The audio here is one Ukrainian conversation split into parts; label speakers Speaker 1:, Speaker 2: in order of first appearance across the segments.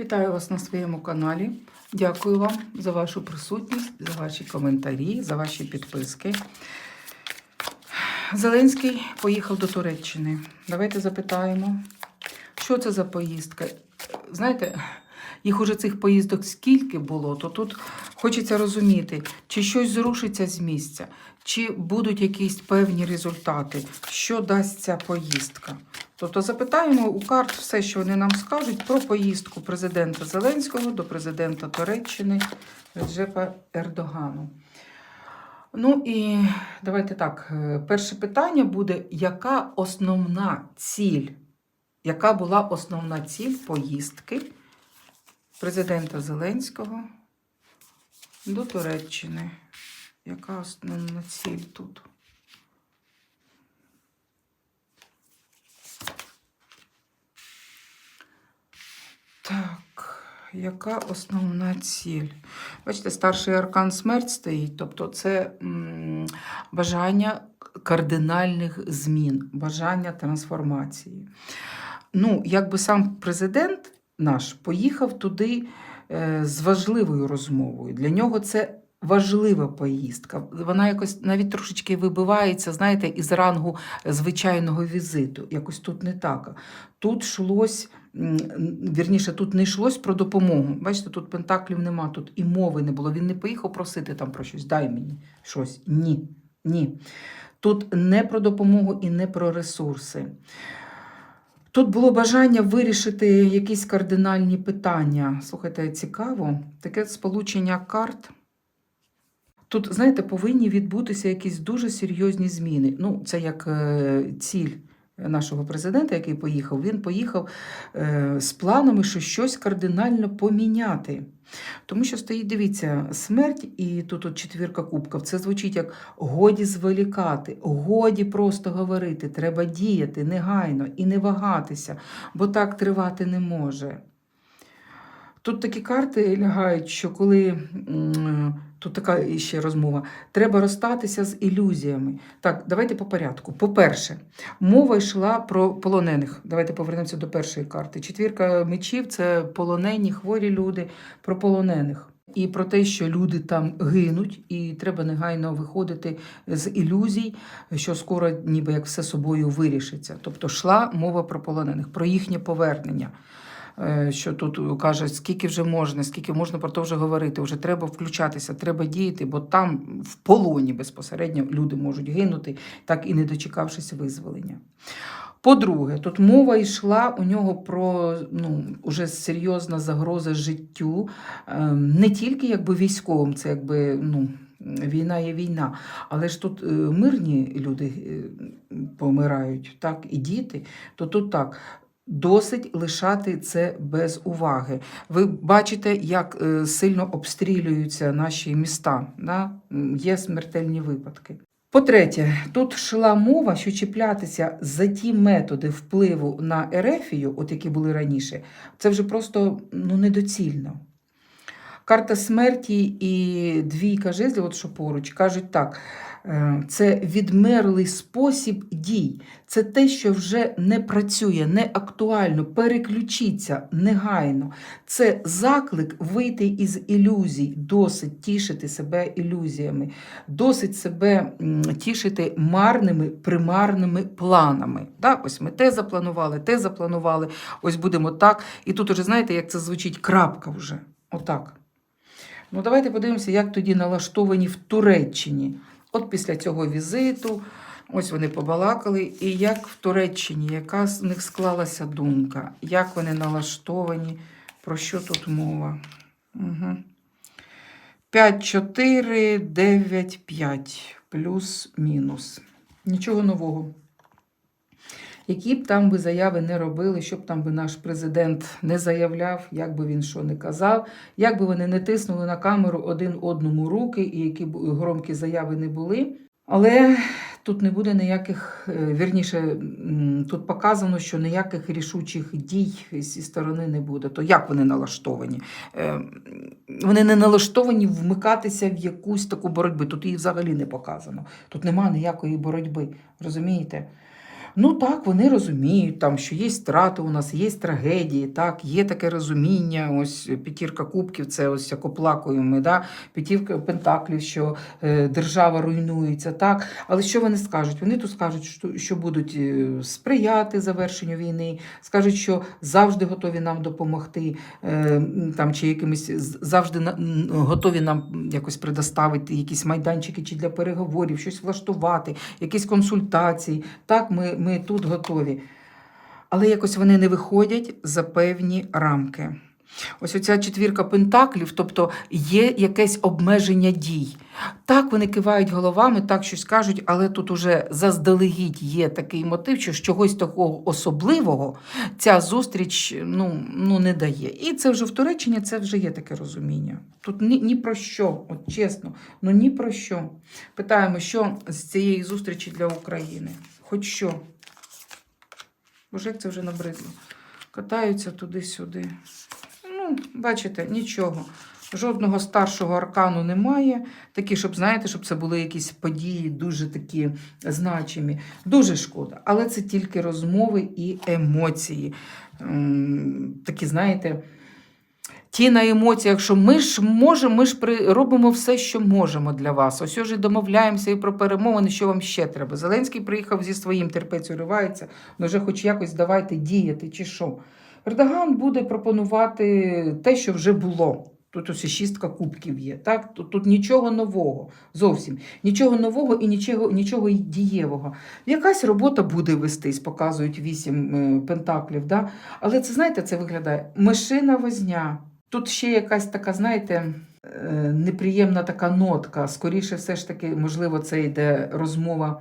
Speaker 1: Вітаю вас на своєму каналі. Дякую вам за вашу присутність, за ваші коментарі, за ваші підписки. Зеленський поїхав до Туреччини. Давайте запитаємо, що це за поїздка. Знаєте, їх уже цих поїздок скільки було, то тут хочеться розуміти, чи щось зрушиться з місця, чи будуть якісь певні результати, що дасть ця поїздка. Тобто запитаємо у карт все, що вони нам скажуть про поїздку президента Зеленського до президента Туреччини Реджепа Ердогану. Ну і давайте так. е, Перше питання буде: яка основна ціль? Яка була основна ціль поїздки президента Зеленського до Туреччини? Яка основна ціль тут? Так, яка основна ціль? Бачите, старший аркан смерть стоїть, тобто це м, бажання кардинальних змін, бажання трансформації. Ну, якби сам президент наш поїхав туди е, з важливою розмовою. Для нього це важлива поїздка. Вона якось навіть трошечки вибивається, знаєте, із рангу звичайного візиту. Якось тут не так. Тут йшлось, вірніше, тут не йшлось про допомогу. Бачите, тут пентаклів нема, тут і мови не було. Він не поїхав просити там про щось, дай мені щось. Ні. Ні. Тут не про допомогу і не про ресурси. Тут було бажання вирішити якісь кардинальні питання. Слухайте, цікаво, таке сполучення карт. Тут, знаєте, повинні відбутися якісь дуже серйозні зміни. Ну, це як е, ціль нашого президента, який поїхав. Він поїхав е, з планами, що щось кардинально поміняти. Тому що стоїть, дивіться, смерть, і тут от четвірка кубків. Це звучить як годі зволікати, годі просто говорити, треба діяти негайно і не вагатися, бо так тривати не може. Тут такі карти лягають, що коли тут така ще розмова, треба розстатися з ілюзіями. Так, давайте по порядку. По-перше, мова йшла про полонених. Давайте повернемося до першої карти. Четвірка мечів це полонені, хворі люди, про полонених. І про те, що люди там гинуть, і треба негайно виходити з ілюзій, що скоро ніби як все собою вирішиться. Тобто йшла мова про полонених, про їхнє повернення. Е, Що тут каже, скільки вже можна, скільки можна про то вже говорити, вже треба включатися, треба діяти, бо там в полоні безпосередньо люди можуть гинути, так і не дочекавшись визволення. По-друге, тут мова йшла у нього про ну, уже серйозна загроза життю, ем, не тільки якби військовим, це якби ну, війна є війна, але ж тут е, мирні люди е, помирають, так, і діти, то тут так. Досить лишати це без уваги. Ви бачите, як е, сильно обстрілюються наші міста. Да? Є смертельні випадки. По-третє, тут йшла мова, що чіплятися за ті методи впливу на Ерефію, от які були раніше, це вже просто ну, недоцільно. Карта смерті і двійка жезлів, от що поруч, кажуть так: це відмерлий спосіб дій. Це те, що вже не працює, не актуально. Переключіться негайно. Це заклик вийти із ілюзій, досить тішити себе ілюзіями, досить себе тішити марними, примарними планами. Так, ось ми те запланували, те запланували, ось будемо так. І тут уже знаєте, як це звучить крапка вже. Отак. Ну, давайте подивимося, як тоді налаштовані в Туреччині. От після цього візиту, ось вони побалакали, і як в Туреччині, яка з них склалася думка, як вони налаштовані, про що тут мова. Угу. 5, 4, 9, 5, плюс-мінус. Нічого нового. Які б там би заяви не робили, що б там би наш президент не заявляв, як би він що не казав, як би вони не тиснули на камеру один одному руки, і які б громкі заяви не були. Але тут не буде ніяких, е, вірніше, тут показано, що ніяких рішучих дій зі сторони не буде. То як вони налаштовані? Е, Вони не налаштовані вмикатися в якусь таку боротьбу. Тут її взагалі не показано. Тут нема ніякої боротьби. Розумієте? Ну так, вони розуміють, там, що є страти у нас, є трагедії, так, є таке розуміння. Ось п'ятірка кубків, це ось як оплакуємо ми, да? п'ятірка пентаклів, що е, держава руйнується. так. Але що вони скажуть? Вони тут скажуть, що, що будуть е, сприяти завершенню війни, скажуть, що завжди готові нам допомогти, е, там, чи якимись з- завжди готові нам якось предоставити якісь майданчики чи для переговорів, щось влаштувати, якісь консультації. Так, ми, ми тут готові. Але якось вони не виходять за певні рамки. Ось оця четвірка пентаклів, тобто є якесь обмеження дій. Так, вони кивають головами, так щось кажуть, але тут уже заздалегідь є такий мотив, що чогось такого особливого ця зустріч ну, ну, не дає. І це вже в Туреччині це вже є таке розуміння. Тут ні, ні про що, от чесно, ну ні про що. Питаємо, що з цієї зустрічі для України? Хоч що? Боже, як це вже набридло. Катаються туди-сюди. Ну, бачите, нічого. Жодного старшого аркану немає. Такі, щоб, знаєте, щоб це були якісь події дуже такі значимі. Дуже шкода. Але це тільки розмови і емоції. Такі, знаєте, ті на емоціях, що ми ж можемо, ми ж робимо все, що можемо для вас. Ось вже домовляємося і про перемовини, що вам ще треба. Зеленський приїхав зі своїм терпець уривається, ну вже хоч якось давайте діяти, чи що. Ердоган буде пропонувати те, що вже було. Тут ось шістка кубків є. Так? Тут, тут нічого нового. Зовсім нічого нового і нічого, нічого дієвого. Якась робота буде вестись, показують вісім е, пентаклів. Да? Але це, знаєте, це виглядає мишина возня. Тут ще якась така, знаєте, е, неприємна така нотка. Скоріше, все ж таки, можливо, це йде розмова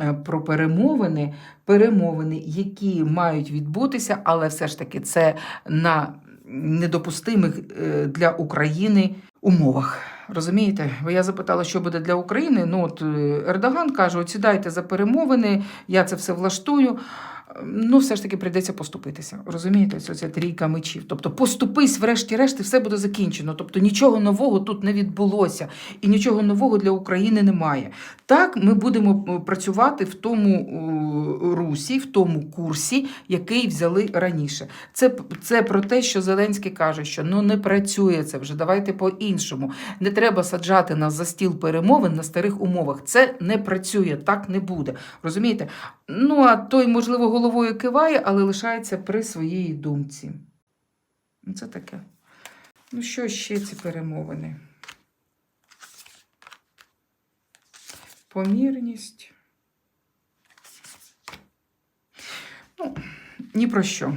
Speaker 1: е, про перемовини, перемовини, які мають відбутися, але все ж таки це на недопустимих е, для України умовах. Розумієте? Бо я запитала, що буде для України. Ну, от Ердоган каже: от сідайте за перемовини, я це все влаштую. Ну, все ж таки прийдеться поступитися. Розумієте, Ось ця трійка мечів. Тобто, поступись, врешті-решт, і все буде закінчено. Тобто нічого нового тут не відбулося, і нічого нового для України немає. Так, ми будемо е, працювати в тому русі, в тому курсі, який взяли раніше. Це, це про те, що Зеленський каже, що ну не працює це вже. Давайте по-іншому. Не треба саджати нас за стіл перемовин на старих умовах. Це не працює, так не буде. Розумієте? Ну, а той, можливо, головою киває, але лишається при своїй думці. Ну, Це таке. Ну, що ще ці перемовини? Помірність. Ну, ні про що.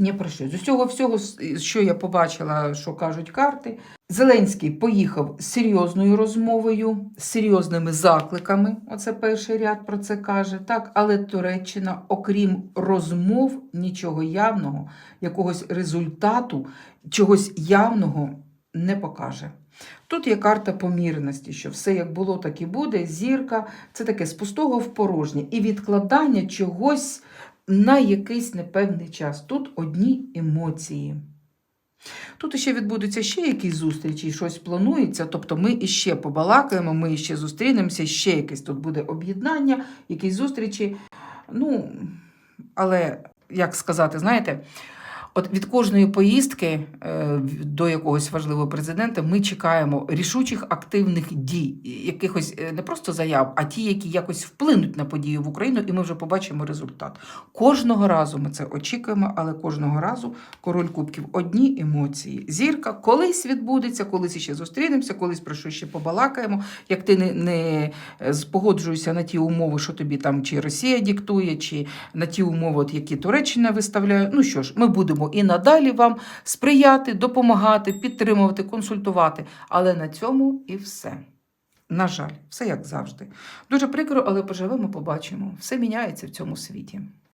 Speaker 1: Ні про що. З усього всього, що я побачила, що кажуть карти, Зеленський поїхав з серйозною розмовою, з серйозними закликами. Оце перший ряд про це каже. Так, але Туреччина, окрім розмов, нічого явного, якогось результату, чогось явного не покаже. Тут є карта помірності, що все як було, так і буде. Зірка це таке з пустого в порожнє і відкладання чогось на якийсь непевний час. Тут одні емоції. Тут ще відбудуться ще якісь зустрічі, щось планується. Тобто ми іще побалакаємо, ми іще зустрінемося, ще якесь тут буде об'єднання, якісь зустрічі. Ну, але як сказати, знаєте, от від кожної поїздки е, до якогось важливого президента ми чекаємо рішучих активних дій, якихось е, не просто заяв, а ті, які якось вплинуть на події в Україну, і ми вже побачимо результат. Кожного разу ми це очікуємо, але кожного разу король кубків одні емоції. Зірка колись відбудеться, колись ще зустрінемося, колись про що ще побалакаємо. Як ти не, не е, погоджуєшся на ті умови, що тобі там чи Росія диктує, чи на ті умови, от, які Туреччина виставляє. Ну що ж, ми будемо і надалі вам сприяти, допомагати, підтримувати, консультувати. Але на цьому і все. На жаль, все як завжди. Дуже прикро, але поживемо, побачимо. Все міняється в цьому світі.